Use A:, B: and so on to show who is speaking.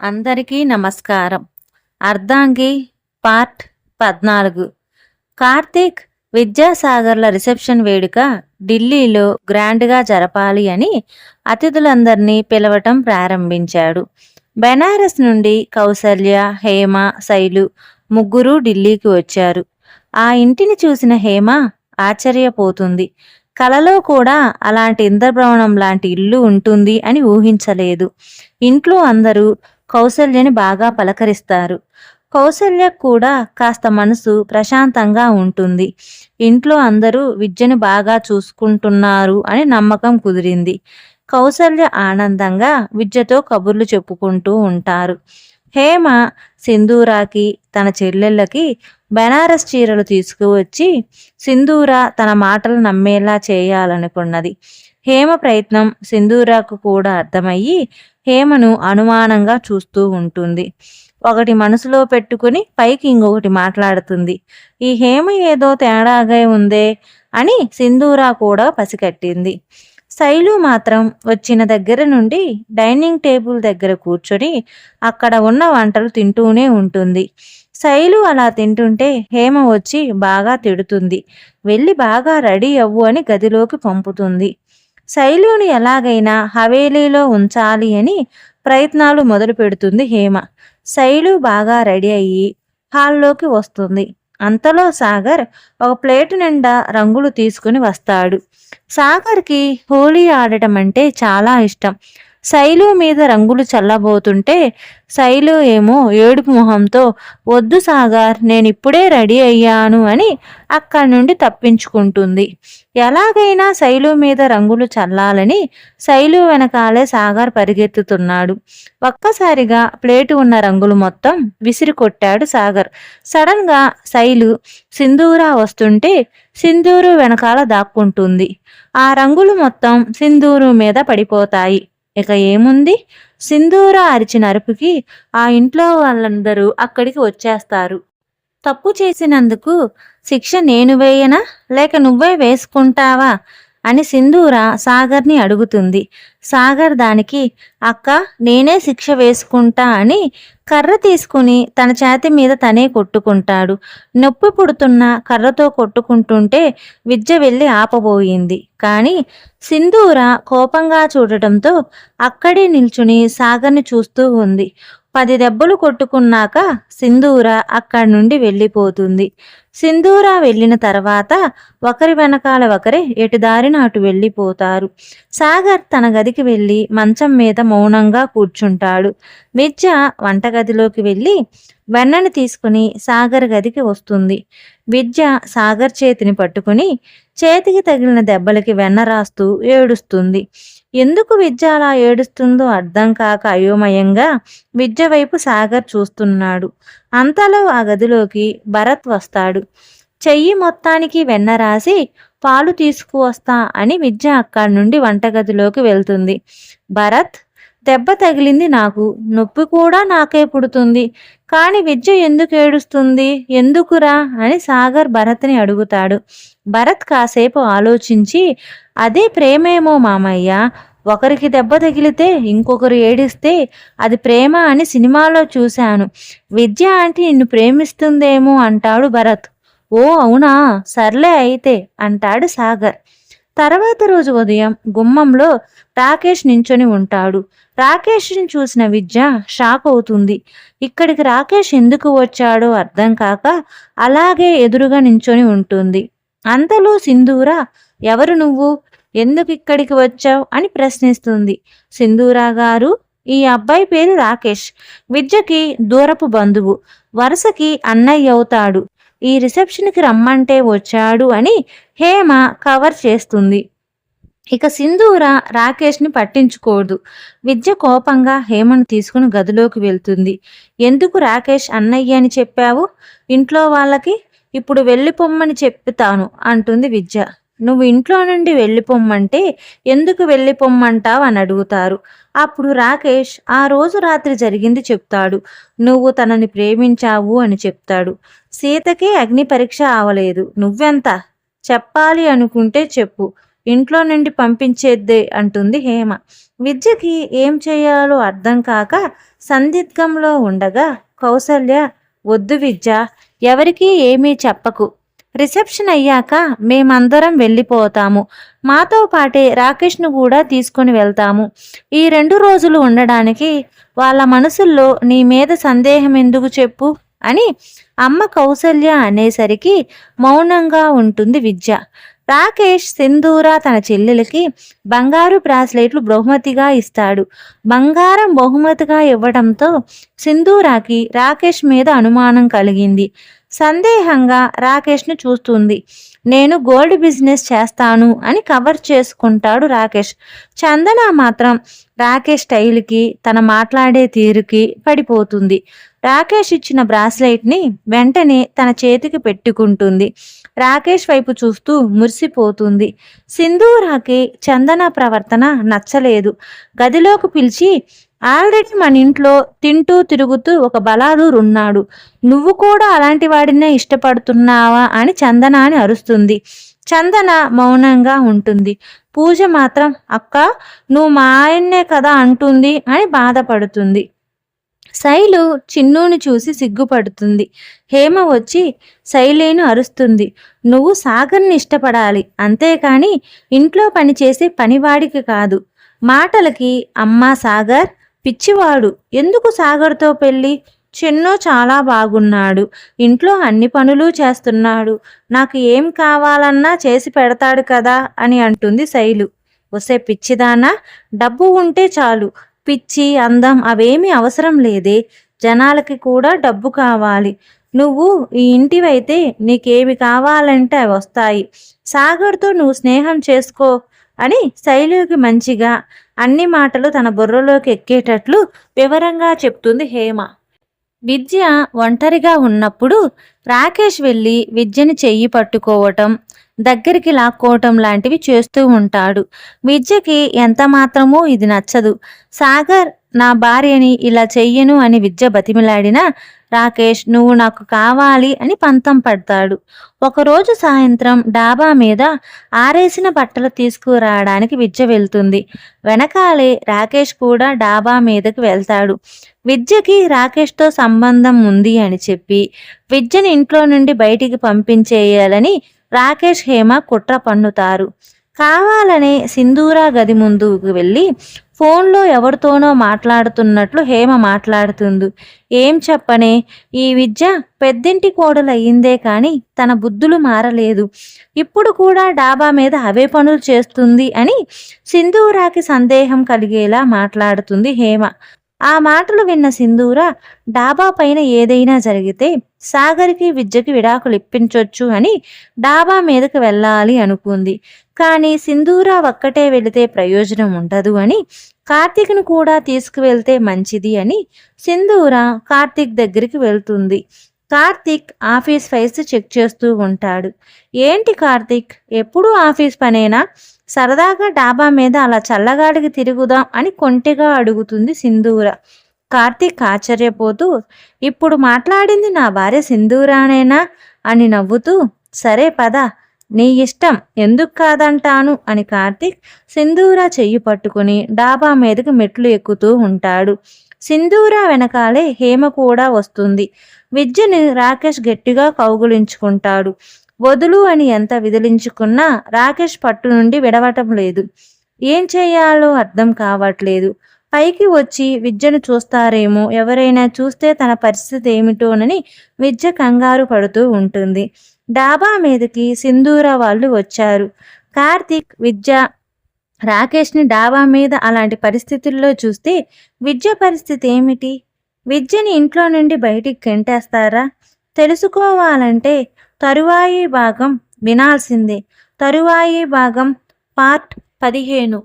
A: అందరికీ నమస్కారం. అర్ధాంగి పార్ట్ పద్నాలుగు. కార్తీక్ విద్యాసాగర్ల రిసెప్షన్ వేడుక ఢిల్లీలో గ్రాండ్గా జరపాలి అని అతిథులందరినీ పిలవటం ప్రారంభించాడు. బెనారస్ నుండి కౌసల్య హేమ శైలు ముగ్గురు ఢిల్లీకి వచ్చారు. ఆ ఇంటిని చూసిన హేమ ఆశ్చర్యపోతుంది. కలలో కూడా అలాంటి ఇంద్రభ్రవణం లాంటి ఇల్లు ఉంటుంది అని ఊహించలేదు. ఇంట్లో అందరూ కౌసల్యని బాగా పలకరిస్తారు. కౌసల్య కూడా కాస్త మనసు ప్రశాంతంగా ఉంటుంది. ఇంట్లో అందరూ విద్యను బాగా చూసుకుంటున్నారు అని నమ్మకం కుదిరింది. కౌసల్య ఆనందంగా విద్యతో కబుర్లు చెప్పుకుంటూ ఉంటారు. హేమ సింధూరాకి తన చెల్లెళ్ళకి బెనారస్ చీరలు తీసుకువచ్చి సింధూర తన మాటలు నమ్మేలా చేయాలనుకున్నది. హేమ ప్రయత్నం సింధూరాకు కూడా అర్థమయ్యి హేమను అనుమానంగా చూస్తూ ఉంటుంది. ఒకటి మనసులో పెట్టుకుని పైకి ఇంకొకటి మాట్లాడుతుంది. ఈ హేమ ఏదో తేడాగా ఉందే అని సింధూరా కూడా పసికట్టింది శైలు మాత్రం వచ్చిన దగ్గర నుండి డైనింగ్ టేబుల్ దగ్గర కూర్చొని అక్కడ ఉన్న వంటలు తింటూనే ఉంటుంది. శైలు అలా తింటుంటే హేమ వచ్చి బాగా తిడుతుంది. వెళ్ళి బాగా రెడీ అవ్వు అని గదిలోకి పంపుతుంది. శైలుని ఎలాగైనా హవేలీలో ఉంచాలి అని ప్రయత్నాలు మొదలు పెడుతుంది హేమ. శైలు బాగా రెడీ అయ్యి హాల్లోకి వస్తుంది. అంతలో సాగర్ ఒక ప్లేటు నిండా రంగులు తీసుకుని వస్తాడు. సాగర్కి హోలీ ఆడటం అంటే చాలా ఇష్టం. శైలు మీద రంగులు చల్లబోతుంటే శైలు ఏమో ఏడుపు మొహంతో వద్దు సాగర్ నేను ఇప్పుడే రెడీ అయ్యాను అని అక్కడి నుండి తప్పించుకుంటుంది. ఎలాగైనా శైలు మీద రంగులు చల్లాలని శైలు వెనకాలే సాగర్ పరిగెత్తుతున్నాడు. ఒక్కసారిగా ప్లేటు ఉన్న రంగులు మొత్తం విసిరి కొట్టాడు సాగర్. సడన్గా శైలు సింధూరా వస్తుంటే సింధూరు వెనకాల దాక్కుంటుంది. ఆ రంగులు మొత్తం సింధూరు మీద పడిపోతాయి. ఇక ఏముంది? సింధూర అరిచిన అరుపుకి ఆ ఇంట్లో వాళ్ళందరూ అక్కడికి వచ్చేస్తారు. తప్పు చేసినందుకు శిక్ష నేను వేయనా? లేక నువ్వే వేసుకుంటావా? అని సింధూర సాగర్ని అడుగుతుంది. సాగర్ దానికి అక్క నేనే శిక్ష వేసుకుంటా అని కర్ర తీసుకుని తన చేతి మీద తనే కొట్టుకుంటాడు. నొప్పి పుడుతున్న కర్రతో కొట్టుకుంటుంటే విద్య వెళ్ళి ఆపబోయింది. కానీ సింధూర కోపంగా చూడటంతో అక్కడే నిల్చుని సాగర్ని చూస్తూ ఉంది. పది దెబ్బలు కొట్టుకున్నాక సింధూర అక్కడి నుండి వెళ్ళిపోతుంది. సింధూర వెళ్ళిన తర్వాత ఒకరి వెనకాల ఒకరే ఎటుదారిన అటు వెళ్ళిపోతారు. సాగర్ తన గదికి వెళ్ళి మంచం మీద మౌనంగా కూర్చుంటాడు. విద్య వంటగదిలోకి వెళ్ళి వెన్నని తీసుకుని సాగర్ గదికి వస్తుంది. విద్య సాగర్ చేతిని పట్టుకుని చేతికి తగిలిన దెబ్బలకి వెన్న రాస్తూ ఏడుస్తుంది. ఎందుకు విద్య అలా ఏడుస్తుందో అర్థం కాక అయోమయంగా విద్య వైపు సాగర్ చూస్తున్నాడు. అంతలో ఆ గదిలోకి భరత్ వస్తాడు. చెయ్యి మొత్తానికి వెన్న రాసి పాలు తీసుకువస్తా అని విద్య అక్కడి నుండి వంటగదిలోకి వెళ్తుంది. భరత్ దెబ్బ తగిలింది నాకు. నొప్పి కూడా నాకే పుడుతుంది. కానీ విద్య ఎందుకు ఏడుస్తుంది? ఎందుకురా? అని సాగర్ భరత్ని అడుగుతాడు. భరత్ కాసేపు ఆలోచించి అదే ప్రేమేమో మామయ్య. ఒకరికి దెబ్బ తగిలితే ఇంకొకరు ఏడిస్తే అది ప్రేమ అని సినిమాలో చూశాను. విద్య అంటే నిన్ను ప్రేమిస్తుందేమో అంటాడు భరత్. ఓ అవునా? సర్లే అయితే అంటాడు సాగర్. తర్వాత రోజు ఉదయం గుమ్మంలో రాకేష్ నించొని ఉంటాడు. రాకేష్ని చూసిన విద్య షాక్ అవుతుంది. ఇక్కడికి రాకేష్ ఎందుకు వచ్చాడో అర్థం కాక అలాగే ఎదురుగా నించొని ఉంటుంది. అంతలో సింధూర ఎవరు నువ్వు? ఎందుకు ఇక్కడికి వచ్చావు? అని ప్రశ్నిస్తుంది. సింధూరా గారు ఈ అబ్బాయి పేరు రాకేష్. విద్యకి దూరపు బంధువు. వరుసకి అన్నయ్య అవుతాడు. ఈ రిసెప్షన్కి రమ్మంటే వచ్చాడు అని హేమ కవర్ చేస్తుంది. ఇక సింధూర రాకేష్ని పట్టించుకోదు. విద్య కోపంగా హేమను తీసుకుని గదిలోకి వెళ్తుంది. ఎందుకు రాకేష్ అన్నయ్య అని చెప్పావు? ఇంట్లో వాళ్ళకి ఇప్పుడు వెళ్ళిపోమ్మని చెప్తాను అంటుంది విద్య. నువ్వు ఇంట్లో నుండి వెళ్ళిపోమ్మంటే ఎందుకు వెళ్ళిపోమ్మంటావు? అని అడుగుతారు. అప్పుడు రాకేష్ ఆ రోజు రాత్రి జరిగింది చెప్తాడు. నువ్వు తనని ప్రేమించావు అని చెప్తాడు. సీతకే అగ్ని పరీక్ష అవలేదు నువ్వెంత? చెప్పాలి అనుకుంటే చెప్పు. ఇంట్లో నుండి పంపించేద్దే అంటుంది హేమ. విద్యకి ఏం చేయాలో అర్థం కాక సందిగ్ధంలో ఉండగా కౌసల్య వద్దు విద్య ఎవరికీ ఏమీ చెప్పకు. రిసెప్షన్ అయ్యాక మేమందరం వెళ్ళిపోతాము. మాతో పాటే రాకేష్ను కూడా తీసుకొని వెళ్తాము. ఈ రెండు రోజులు ఉండడానికి వాళ్ళ మనసుల్లో నీ మీద సందేహం ఎందుకు చెప్పు? అని అమ్మ కౌసల్య అనేసరికి మౌనంగా ఉంటుంది విద్య. రాకేష్ సింధూర తన చెల్లెలకి బంగారు బ్రాస్లెట్లు బహుమతిగా ఇస్తాడు. బంగారం బహుమతిగా ఇవ్వడంతో సింధూరాకి రాకేష్ మీద అనుమానం కలిగింది. సందేహంగా రాకేష్ను చూస్తుంది. నేను గోల్డ్ బిజినెస్ చేస్తాను అని కవర్ చేసుకుంటాడు రాకేష్. చందన మాత్రం రాకేష్ స్టైల్కి తన మాట్లాడే తీరుకి పడిపోతుంది. రాకేష్ ఇచ్చిన బ్రాస్లెట్ని వెంటనే తన చేతికి పెట్టుకుంటుంది. రాకేష్ వైపు చూస్తూ మురిసిపోతుంది. సింధూరాకి చందన ప్రవర్తన నచ్చలేదు. గదిలోకి పిలిచి ఆల్రెడీ మన ఇంట్లో తింటూ తిరుగుతూ ఒక బలాదూర్ ఉన్నాడు. నువ్వు కూడా అలాంటి వాడినే ఇష్టపడుతున్నావా? అని చందన అని అరుస్తుంది. చందన మౌనంగా ఉంటుంది. పూజ మాత్రం అక్క నువ్వు మా ఆయన్నే కదా అంటుంది అని బాధపడుతుంది. శైలు చిన్నూని చూసి సిగ్గుపడుతుంది. హేమ వచ్చి శైలేను అరుస్తుంది. నువ్వు సాగర్ని ఇష్టపడాలి. అంతేకాని ఇంట్లో పనిచేసే పనివాడికి కాదు. మాటలకి అమ్మా సాగర్ పిచ్చివాడు. ఎందుకు సాగర్తో పెళ్ళి? చిన్నో చాలా బాగున్నాడు. ఇంట్లో అన్ని పనులు చేస్తున్నాడు. నాకు ఏం కావాలన్నా చేసి పెడతాడు కదా అని అంటుంది శైలు. వసే పిచ్చిదానా డబ్బు ఉంటే చాలు. పిచ్చి అందం అవేమీ అవసరం లేదే. జనాలకి కూడా డబ్బు కావాలి. నువ్వు ఈ ఇంటివైతే నీకేమి కావాలంటే అవి వస్తాయి. సాగర్తో నువ్వు స్నేహం చేసుకో అని శైలికి మంచిగా అన్ని మాటలు తన బుర్రలోకి ఎక్కేటట్లు వివరంగా చెప్తుంది హేమ. విద్య ఒంటరిగా ఉన్నప్పుడు రాకేష్ వెళ్ళి విద్యని చెయ్యి పట్టుకోవటం దగ్గరికి లాక్కోవటం లాంటివి చేస్తూ ఉంటాడు. విద్యకి ఎంత మాత్రమూ ఇది నచ్చదు. సాగర్ నా భార్యని ఇలా చెయ్యను అని విద్య బతిమిలాడినా రాకేష్ నువ్వు నాకు కావాలి అని పంతం పడతాడు. ఒకరోజు సాయంత్రం డాబా మీద ఆరేసిన బట్టలు తీసుకురావడానికి విద్య వెళ్తుంది. వెనకాలే రాకేష్ కూడా డాబా మీదకి వెళ్తాడు. విద్యకి రాకేష్తో సంబంధం ఉంది అని చెప్పి విద్యని ఇంట్లో నుండి బయటికి పంపించేయాలని రాకేష్ హేమ కుట్ర పన్నుతారు. కావాలనే సింధూరా గది ముందుకు వెళ్ళి ఫోన్లో ఎవరితోనో మాట్లాడుతున్నట్లు హేమ మాట్లాడుతుంది. ఏం చెప్పనే? ఈ విద్య పెద్దింటి కోడలు అయ్యిందే కానీ తన బుద్ధులు మారలేదు. ఇప్పుడు కూడా డాబా మీద అవే పనులు చేస్తుంది అని సింధూరాకి సందేహం కలిగేలా మాట్లాడుతుంది హేమ. ఆ మాటలు విన్న సింధూర డాబా పైన ఏదైనా జరిగితే సాగర్కి విద్యకి విడాకులు ఇప్పించొచ్చు అని డాబా మీదకి వెళ్ళాలి అనుకుంది. కానీ సింధూర ఒక్కటే వెళితే ప్రయోజనం ఉండదు అని కార్తీక్ను కూడా తీసుకువెళ్తే మంచిది అని సింధూర కార్తీక్ దగ్గరికి వెళ్తుంది. కార్తీక్ ఆఫీస్ ఫైల్స్ చెక్ చేస్తూ ఉంటాడు. ఏంటి కార్తీక్? ఎప్పుడూ ఆఫీస్ పనేనా? సరదాగా డాబా మీద అలా చల్లగాడికి తిరుగుదాం అని కొంటెగా అడుగుతుంది సింధూర. కార్తీక్ ఆశ్చర్యపోతూ ఇప్పుడు మాట్లాడింది నా భార్య సింధూరానేనా? అని నవ్వుతూ సరే పద నీ ఇష్టం ఎందుకు కాదంటాను? అని కార్తీక్ సింధూర చెయ్యి పట్టుకుని డాబా మీదకి మెట్లు ఎక్కుతూ ఉంటాడు. సింధూర వెనకాలే హేమ కూడా వస్తుంది. విద్యని రాకేష్ గట్టిగా కౌగులించుకుంటాడు. వదులు అని ఎంత విదిలించుకున్నా రాకేష్ పట్టు నుండి విడవటం లేదు. ఏం చేయాలో అర్థం కావట్లేదు. పైకి వచ్చి విద్యను చూస్తారేమో ఎవరైనా చూస్తే తన పరిస్థితి ఏమిటోనని విద్య కంగారు పడుతూ ఉంటుంది. డాబా మీదకి సింధూర వాళ్ళు వచ్చారు. కార్తీక్ విద్య రాకేష్ని డాబా మీద అలాంటి పరిస్థితుల్లో చూస్తే విద్య పరిస్థితి ఏమిటి? విద్యని ఇంట్లో నుండి బయటికి గెంటేస్తారా? తెలుసుకోవాలంటే తరువాయి భాగం వినాల్సిందే. తరువాయి భాగం పార్ట్ పదిహేను.